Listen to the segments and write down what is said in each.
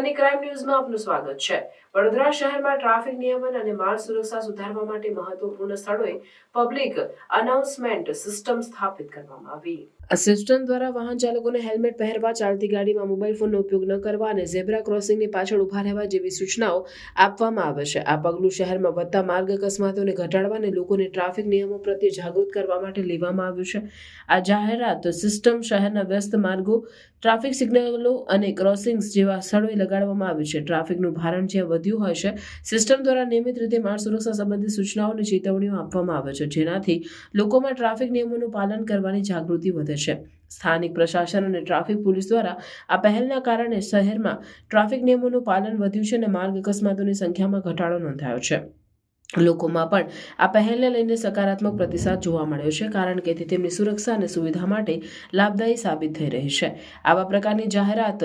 Sunny crime ન્યૂઝમાં આપનું સ્વાગત છે. વડોદરા શહેરમાં ટ્રાફિક નિયમન અને માર્ગ સુરક્ષા સુધારવા માટે મહત્વપૂર્ણ સ્થળોએ પબ્લિક અનાઉન્સમેન્ટ સિસ્ટમ સ્થાપિત કરવામાં આવી. આ સિસ્ટમ દ્વારા વાહન ચાલકોને હેલ્મેટ પહેરવા ચાલતી ગાડીમાં મોબાઈલ ફોનનો ઉપયોગ ન કરવા અને ઝેબ્રા ક્રોસિંગની પાછળ ઊભા રહેવા જેવી સૂચનાઓ આપવામાં આવે છે. આ પગલું શહેરમાં વધતા માર્ગ અકસ્માતોને ઘટાડવા અને લોકોને ટ્રાફિક નિયમો પ્રત્યે જાગૃત કરવા માટે લેવામાં આવ્યું છે. આ જાહેરાત સિસ્ટમ શહેરના વ્યસ્ત માર્ગો, ટ્રાફિક સિગ્નલો અને ક્રોસિંગ્સ જેવા સ્થળોએ લગાડવામાં આવ્યું છે. ટ્રાફિકનું ભારણ જ્યાં વધ્યું હોય છે, સિસ્ટમ દ્વારા નિયમિત રીતે માર્ગ સુરક્ષા સંબંધિત સૂચનાઓ અને ચેતવણીઓ આપવામાં આવે છે, જેનાથી લોકોમાં ટ્રાફિક નિયમોનું પાલન કરવાની જાગૃતિ વધે છે. સ્થાનિક પ્રશાસન અને ટ્રાફિક પોલીસ દ્વારા આ પહેલના કારણે શહેરમાં ટ્રાફિક નિયમોનું પાલન વધ્યું છે અને માર્ગ અકસ્માતોની સંખ્યામાં ઘટાડો નોંધાયો છે. લોકોમાં પણ આ પહેલને લઈને સકારાત્મક પ્રતિસાદ જોવા મળ્યો છે, કારણ કે તેમની સુરક્ષા અને સુવિધા માટે લાભદાયી સાબિત થઈ રહી છે. આવા પ્રકારની જાહેરાત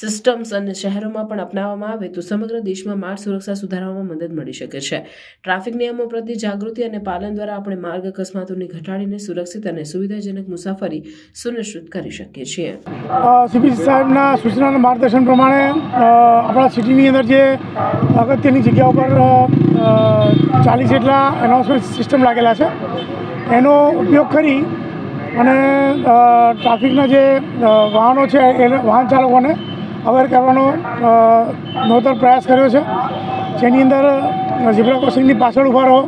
સિસ્ટમ્સ અને શહેરોમાં પણ અપનાવવામાં આવે તો સમગ્ર દેશમાં માર્ગ સુરક્ષા સુધારવામાં મદદ મળી શકે છે. ટ્રાફિક નિયમો પ્રત્યે જાગૃતિ અને પાલન દ્વારા આપણે માર્ગ અકસ્માતોને ઘટાડીને સુરક્ષિત અને સુવિધાજનક મુસાફરી સુનિશ્ચિત કરી શકીએ છીએ. સીપી સાહેબના સૂચનાના માર્ગદર્શન પ્રમાણે આપણા સિટીની અંદર જે અગત્યની જગ્યા ઉપર ચાલીસ જેટલા એનાઉન્સમેન્ટ સિસ્ટમ લાગેલા છે. એનો ઉપયોગ કરી અને ટ્રાફિકના જે વાહનો છે, એ વાહન ચાલકોને અવેર કરવાનો નોતર પ્રયાસ કર્યો છે. જેની અંદર ઝીબ્રા ક્રોસિંગની પાછળ ઊભા રહો,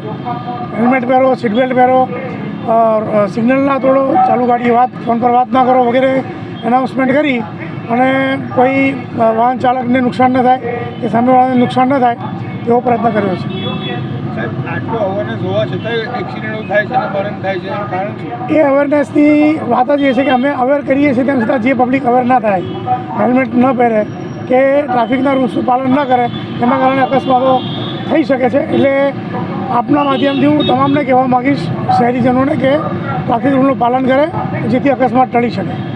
હેલ્મેટ પહેરો સીટ બેલ્ટ પહેરો સિગ્નલ ના તોડો ચાલુ ગાડી વાત ફોન પર વાત ના કરો વગેરે એનાઉન્સમેન્ટ કરી અને કોઈ વાહન ચાલકને નુકસાન ન થાય, કે સામેવાળાને નુકસાન ન થાય એવો પ્રયત્ન કર્યો છે. એ અવેરનેસની વાત જ એ છે કે અમે અવેર કરીએ છીએ તેમ છતાં જે પબ્લિક અવેર ના થાય હેલ્મેટ ન પહેરે, કે ટ્રાફિકના રૂલ્સનું પાલન ન કરે, એના કારણે અકસ્માતો થઈ શકે છે. એટલે આપના માધ્યમથી હું તમામને કહેવા માગીશ, શહેરીજનોને કે ટ્રાફિક રૂલનું પાલન કરે, જેથી અકસ્માત ટળી શકે.